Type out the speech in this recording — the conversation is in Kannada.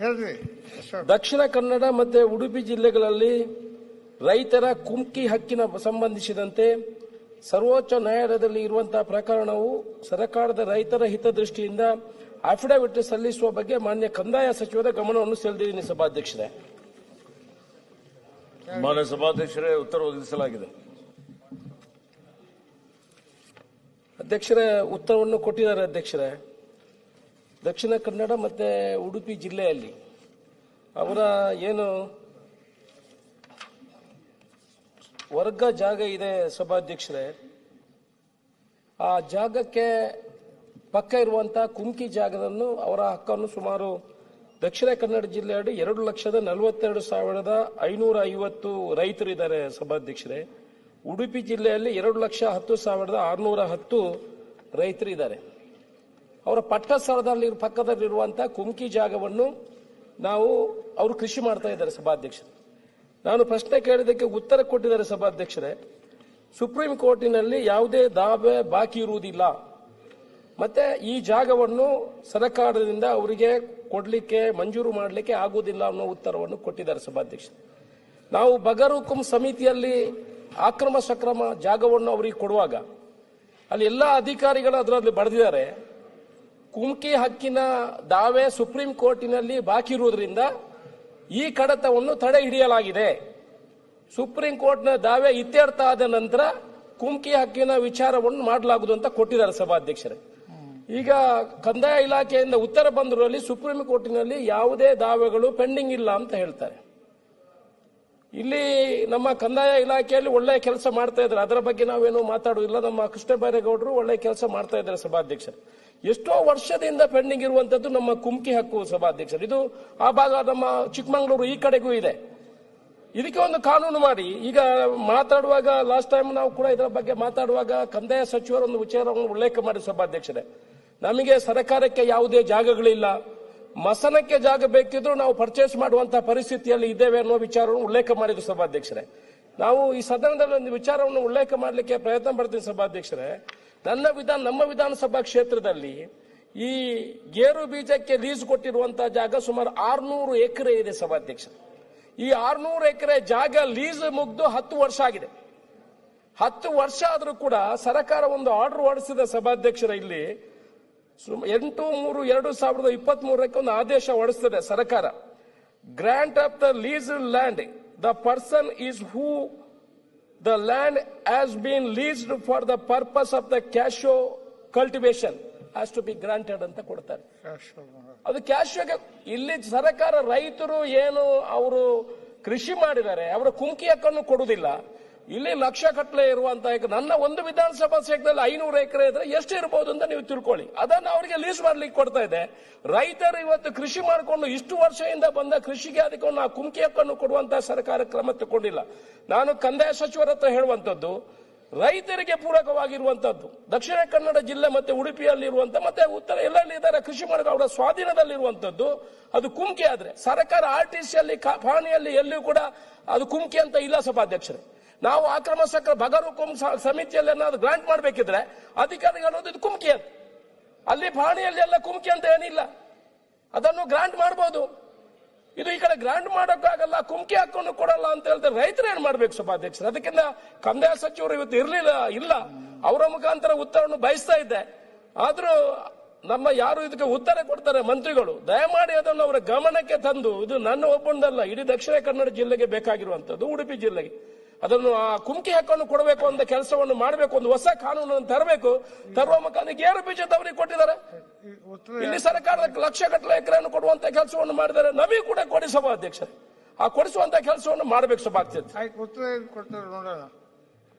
ಹೇಳ್ರಿ. ದಕ್ಷಿಣ ಕನ್ನಡ ಮತ್ತೆ ಉಡುಪಿ ಜಿಲ್ಲೆಗಳಲ್ಲಿ ರೈತರ ಕುಮ್ಕಿ ಹಕ್ಕಿನ ಸಂಬಂಧಿಸಿದಂತೆ ಸರ್ವೋಚ್ಚ ನ್ಯಾಯಾಲಯದಲ್ಲಿ ಇರುವಂತಹ ಪ್ರಕರಣವು ಸರ್ಕಾರದ ರೈತರ ಹಿತದೃಷ್ಟಿಯಿಂದ ಅಫಿಡವಿಟ್ ಸಲ್ಲಿಸುವ ಬಗ್ಗೆ ಮಾನ್ಯ ಕಂದಾಯ ಸಚಿವರ ಗಮನವನ್ನು ಸೆಳೆದಿದ್ದೀನಿ ಸಭಾಧ್ಯಕ್ಷರೇ. ಮಾನ್ಯ ಸಭಾಧ್ಯಕ್ಷರೇ ಉತ್ತರ ಒದಗಿಸಲಾಗಿದೆ. ಅಧ್ಯಕ್ಷರೇ ಉತ್ತರವನ್ನು ಕೊಟ್ಟಿದ್ದಾರೆ ಅಧ್ಯಕ್ಷರೇ. ದಕ್ಷಿಣ ಕನ್ನಡ ಮತ್ತು ಉಡುಪಿ ಜಿಲ್ಲೆಯಲ್ಲಿ ಅವರ ಏನು ವರ್ಗ ಜಾಗ ಇದೆ ಸಭಾಧ್ಯಕ್ಷರೇ. ಆ ಜಾಗಕ್ಕೆ ಪಕ್ಕ ಇರುವಂತಹ ಕುಮ್ಕಿ ಜಾಗದನ್ನು ಅವರ ಹಕ್ಕನ್ನು ಸುಮಾರು ದಕ್ಷಿಣ ಕನ್ನಡ ಜಿಲ್ಲೆಯಲ್ಲಿ ಎರಡು ಲಕ್ಷದ ನಲವತ್ತೆರಡು ಸಾವಿರದ ಐನೂರ ಐವತ್ತು ರೈತರು ಇದ್ದಾರೆ ಸಭಾಧ್ಯಕ್ಷರೇ. ಉಡುಪಿ ಜಿಲ್ಲೆಯಲ್ಲಿ ಎರಡು ಲಕ್ಷ ಹತ್ತು ಸಾವಿರದ ಆರುನೂರ ಹತ್ತು ರೈತರಿದ್ದಾರೆ. ಅವರ ಪಟ್ಟ ಸ್ಥಳದಲ್ಲಿ ಪಕ್ಕದಲ್ಲಿರುವಂತಹ ಕುಮ್ಕಿ ಜಾಗವನ್ನು ನಾವು, ಅವರು ಕೃಷಿ ಮಾಡ್ತಾ ಇದ್ದಾರೆ ಸಭಾಧ್ಯಕ್ಷರು. ನಾನು ಪ್ರಶ್ನೆ ಕೇಳಿದ್ದಕ್ಕೆ ಉತ್ತರ ಕೊಟ್ಟಿದ್ದಾರೆ ಸಭಾಧ್ಯಕ್ಷರೇ. ಸುಪ್ರೀಂ ಕೋರ್ಟಿನಲ್ಲಿ ಯಾವುದೇ ದಾವೆ ಬಾಕಿ ಇರುವುದಿಲ್ಲ. ಮತ್ತೆ ಈ ಜಾಗವನ್ನು ಸರ್ಕಾರದಿಂದ ಅವರಿಗೆ ಕೊಡಲಿಕ್ಕೆ, ಮಂಜೂರು ಮಾಡಲಿಕ್ಕೆ ಆಗುವುದಿಲ್ಲ ಅನ್ನೋ ಉತ್ತರವನ್ನು ಕೊಟ್ಟಿದ್ದಾರೆ ಸಭಾಧ್ಯಕ್ಷರು. ನಾವು ಬಗರುಕುಂ ಸಮಿತಿಯಲ್ಲಿ ಆಕ್ರಮ ಸಕ್ರಮ ಜಾಗವನ್ನು ಅವರಿಗೆ ಕೊಡುವಾಗ, ಅಲ್ಲಿ ಎಲ್ಲ ಅಧಿಕಾರಿಗಳು ಅದರಲ್ಲಿ ಬರೆದಿದ್ದಾರೆ. ಕುಮ್ಕಿ ಹಕ್ಕಿನ ದಾವೆ ಸುಪ್ರೀಂ ಕೋರ್ಟಿನಲ್ಲಿ ಬಾಕಿ ಇರುವುದರಿಂದ ಈ ಕಡತವನ್ನು ತಡೆ ಹಿಡಿಯಲಾಗಿದೆ. ಸುಪ್ರೀಂ ಕೋರ್ಟ್ನ ದಾವೆ ಇತ್ಯರ್ಥ ಆದ ನಂತರ ಕುಮ್ಕಿ ಹಕ್ಕಿನ ವಿಚಾರವನ್ನು ಮಾಡಲಾಗುವುದು ಅಂತ ಕೊಟ್ಟಿದ್ದಾರೆ ಸಭಾಧ್ಯಕ್ಷರೇ. ಈಗ ಕಂದಾಯ ಇಲಾಖೆಯಿಂದ ಉತ್ತರ ಬಂದರಲ್ಲಿ ಸುಪ್ರೀಂ ಕೋರ್ಟಿನಲ್ಲಿ ಯಾವುದೇ ದಾವೆಗಳು ಪೆಂಡಿಂಗ್ ಇಲ್ಲ ಅಂತ ಹೇಳ್ತಾರೆ. ಇಲ್ಲಿ ನಮ್ಮ ಕಂದಾಯ ಇಲಾಖೆಯಲ್ಲಿ ಒಳ್ಳೆಯ ಕೆಲಸ ಮಾಡ್ತಾ ಇದ್ದಾರೆ. ಅದರ ಬಗ್ಗೆ ನಾವೇನು ಮಾತಾಡುವುದಿಲ್ಲ ನಮ್ಮ ಕೃಷ್ಣ ಬೈರೇಗೌಡರು ಒಳ್ಳೆಯ ಕೆಲಸ ಮಾಡ್ತಾ ಇದ್ದಾರೆ ಸಭಾಧ್ಯಕ್ಷರು. ಎಷ್ಟೋ ವರ್ಷದಿಂದ ಪೆಂಡಿಂಗ್ ಇರುವಂತದ್ದು ನಮ್ಮ ಕುಮ್ಕಿ ಹಕ್ಕು ಸಭಾಧ್ಯಕ್ಷರು. ಇದು ಆ ಭಾಗ ನಮ್ಮ ಚಿಕ್ಕಮಗಳೂರು ಈ ಕಡೆಗೂ ಇದೆ. ಇದಕ್ಕೆ ಒಂದು ಕಾನೂನು ಮಾಡಿ. ಈಗ ಮಾತಾಡುವಾಗ ಲಾಸ್ಟ್ ಟೈಮ್ ನಾವು ಕೂಡ ಇದರ ಬಗ್ಗೆ ಮಾತಾಡುವಾಗ ಕಂದಾಯ ಸಚಿವರು ಒಂದು ವಿಚಾರವನ್ನು ಉಲ್ಲೇಖ ಮಾಡಿ ಸಭಾಧ್ಯಕ್ಷರೇ. ನಮಗೆ ಸರ್ಕಾರಕ್ಕೆ ಯಾವುದೇ ಜಾಗಗಳಿಲ್ಲ. ಮಸನಕ್ಕೆ ಜಾಗ ಬೇಕಿದ್ರು ನಾವು ಪರ್ಚೇಸ್ ಮಾಡುವಂತಹ ಪರಿಸ್ಥಿತಿಯಲ್ಲಿ ಇದ್ದೇವೆ ಅನ್ನೋ ವಿಚಾರವನ್ನು ಉಲ್ಲೇಖ ಮಾಡಿದ್ರು ಸಭಾಧ್ಯಕ್ಷರೇ. ನಾವು ಈ ಸದನದಲ್ಲಿ ಒಂದು ವಿಚಾರವನ್ನು ಉಲ್ಲೇಖ ಮಾಡಲಿಕ್ಕೆ ಪ್ರಯತ್ನ ಪಡ್ತೀನಿ ಸಭಾಧ್ಯಕ್ಷರೇ. ನನ್ನ ವಿಧಾನ, ನಮ್ಮ ವಿಧಾನಸಭಾ ಕ್ಷೇತ್ರದಲ್ಲಿ ಈ ಗೇರು ಬೀಜಕ್ಕೆ ಲೀಸ್ ಕೊಟ್ಟಿರುವಂತಹ ಜಾಗ ಸುಮಾರು ಆರ್ನೂರು ಎಕರೆ ಇದೆ ಸಭಾಧ್ಯಕ್ಷ ಈ ಆರ್ನೂರು ಎಕರೆ ಜಾಗ ಲೀಸ್ ಮುಗ್ದು ಹತ್ತು ವರ್ಷ ಆಗಿದೆ. ಹತ್ತು ವರ್ಷ ಆದರೂ ಕೂಡ ಸರ್ಕಾರ ಒಂದು ಆರ್ಡರ್ ಹೊರಡಿಸಿದ ಸಭಾಧ್ಯಕ್ಷರ ಇಲ್ಲಿ. ಎಂಟು ಮೂರು ಎರಡು ಸಾವಿರದ ಇಪ್ಪತ್ತ್ ಮೂರಕ್ಕೆ ಒಂದು ಆದೇಶ ಹೊರಡಿಸ್ತದೆ ಸರ್ಕಾರ. Grant of the lease land the person is who the land has been leased for the purpose of the cashew cultivation has to be granted ಅಂತ ಕೊಡ್ತಾರೆ. ಅದು ಕ್ಯಾಶೋಗೆ ಇಲ್ಲಿ ಸರ್ಕಾರ ರೈತರು ಏನು ಅವರು ಕೃಷಿ ಮಾಡಿದ್ದಾರೆ ಅವರ ಕುಮ್ಕಿ ಹಕ್ಕನ್ನು ಕೊಡುವುದಿಲ್ಲ ಇಲ್ಲಿ ಲಕ್ಷ ಕಟ್ಲೆ ಇರುವಂತ ನನ್ನ ಒಂದು ವಿಧಾನಸಭಾ ಕ್ಷೇತ್ರದಲ್ಲಿ ಐನೂರು ಎಕರೆ ಇದ್ರೆ ಎಷ್ಟು ಇರಬಹುದು ಅಂತ ನೀವು ತಿಳ್ಕೊಳ್ಳಿ. ಅದನ್ನ ಅವರಿಗೆ ಲೀಸ್ ಮಾಡ್ಲಿಕ್ಕೆ ಕೊಡ್ತಾ ಇದೆ. ರೈತರು ಇವತ್ತು ಕೃಷಿ ಮಾಡಿಕೊಂಡು ಇಷ್ಟು ವರ್ಷದಿಂದ ಬಂದ ಕೃಷಿಗೆ ಅದಕ್ಕೆ ಆ ಕುಮ್ಕಿ ಹಕ್ಕನ್ನು ಕೊಡುವಂತಹ ಸರ್ಕಾರ ಕ್ರಮ ತಗೊಂಡಿಲ್ಲ. ನಾನು ಕಂದಾಯ ಸಚಿವರ ಹತ್ರ ಹೇಳುವಂತದ್ದು ರೈತರಿಗೆ ಪೂರಕವಾಗಿರುವಂತದ್ದು ದಕ್ಷಿಣ ಕನ್ನಡ ಜಿಲ್ಲೆ ಮತ್ತೆ ಉಡುಪಿಯಲ್ಲಿ ಇರುವಂತ ಮತ್ತೆ ಉತ್ತರ ಎಲ್ಲೆಲ್ಲಿ ಇದ್ದಾರೆ ಕೃಷಿ ಮಾಡೋ ಅವರ ಸ್ವಾಧೀನದಲ್ಲಿ ಇರುವಂತದ್ದು ಅದು ಕುಮ್ಕಿ ಆದ್ರೆ. ಸರ್ಕಾರ ಆರ್ ಟಿ ಸಿಯಲ್ಲಿ ಎಲ್ಲೂ ಎಲ್ಲಿಯೂ ಕೂಡ ಅದು ಕುಮ್ಕಿ ಅಂತ ಇಲ್ಲ ಸಭಾಧ್ಯಕ್ಷರೇ. ನಾವು ಆಕ್ರಮ ಸಕ್ರ ಬಗರು ಕುಂ ಸಮಿತಿಯಲ್ಲಿ ಏನಾದ್ರು ಗ್ರಾಂಟ್ ಮಾಡಬೇಕಿದ್ರೆ ಅಧಿಕಾರಿಗಳು ಅನ್ನೋದು ಇದು ಕುಮ್ಕಿ ಅಂತ ಅಲ್ಲಿ ಪಾಣಿಯಲ್ಲಿ ಎಲ್ಲ ಕುಮ್ಕಿ ಅಂತ ಏನಿಲ್ಲ. ಅದನ್ನು ಗ್ರಾಂಟ್ ಮಾಡಬಹುದು ಇದು ಈ ಕಡೆ ಗ್ರಾಂಟ್ ಮಾಡೋಕ್ಕಾಗಲ್ಲ ಕುಮ್ಕಿ ಹಾಕೊಂಡು ಕೊಡಲ್ಲ ಅಂತ ಹೇಳಿದ್ರೆ ರೈತರು ಏನ್ ಮಾಡ್ಬೇಕು ಸಭಾಧ್ಯಕ್ಷರು? ಅದಕ್ಕಿಂತ ಕಂದಾಯ ಸಚಿವರು ಇವತ್ತು ಇರ್ಲಿಲ್ಲ, ಇಲ್ಲ. ಅವರ ಮುಖಾಂತರ ಉತ್ತರವನ್ನು ಬಯಸ್ತಾ ಇದ್ದೆ. ಆದ್ರೂ ನಮ್ಮ ಯಾರು ಇದಕ್ಕೆ ಉತ್ತರ ಕೊಡ್ತಾರೆ ಮಂತ್ರಿಗಳು, ದಯಮಾಡಿ ಅದನ್ನು ಅವರ ಗಮನಕ್ಕೆ ತಂದು, ಇದು ನನ್ನ ಒಬ್ಬಂದಲ್ಲ ಇಡೀ ದಕ್ಷಿಣ ಕನ್ನಡ ಜಿಲ್ಲೆಗೆ ಬೇಕಾಗಿರುವಂತದ್ದು ಉಡುಪಿ ಜಿಲ್ಲೆಗೆ. ಅದನ್ನು ಆ ಕುಮ್ಕಿ ಹಕ್ಕನ್ನು ಕೊಡಬೇಕು ಅಂತ ಕೆಲಸವನ್ನು ಮಾಡಬೇಕು, ಒಂದು ಹೊಸ ಕಾನೂನನ್ನು ತರಬೇಕು. ತರುವ ಮುಖಾಂತರ ಗೇರು ಬೀಜದವರಿಗೆ ಕೊಟ್ಟಿದ್ದಾರೆ. ಉತ್ತರ ಇಲ್ಲಿ ಸರ್ಕಾರದ ಲಕ್ಷ ಗಟ್ಟಲೆ ಎಕರೆಯನ್ನು ಕೊಡುವಂತ ಕೆಲಸವನ್ನು ಮಾಡಿದ್ದಾರೆ. ನಮಗೆ ಕೂಡ ಕೊಡಿ ಅಧ್ಯಕ್ಷರು ಆ ಕೊಡಿಸುವಂತ ಕೆಲಸವನ್ನು ಮಾಡಬೇಕು ಸಭಾಧ್ಯಕ್ಷ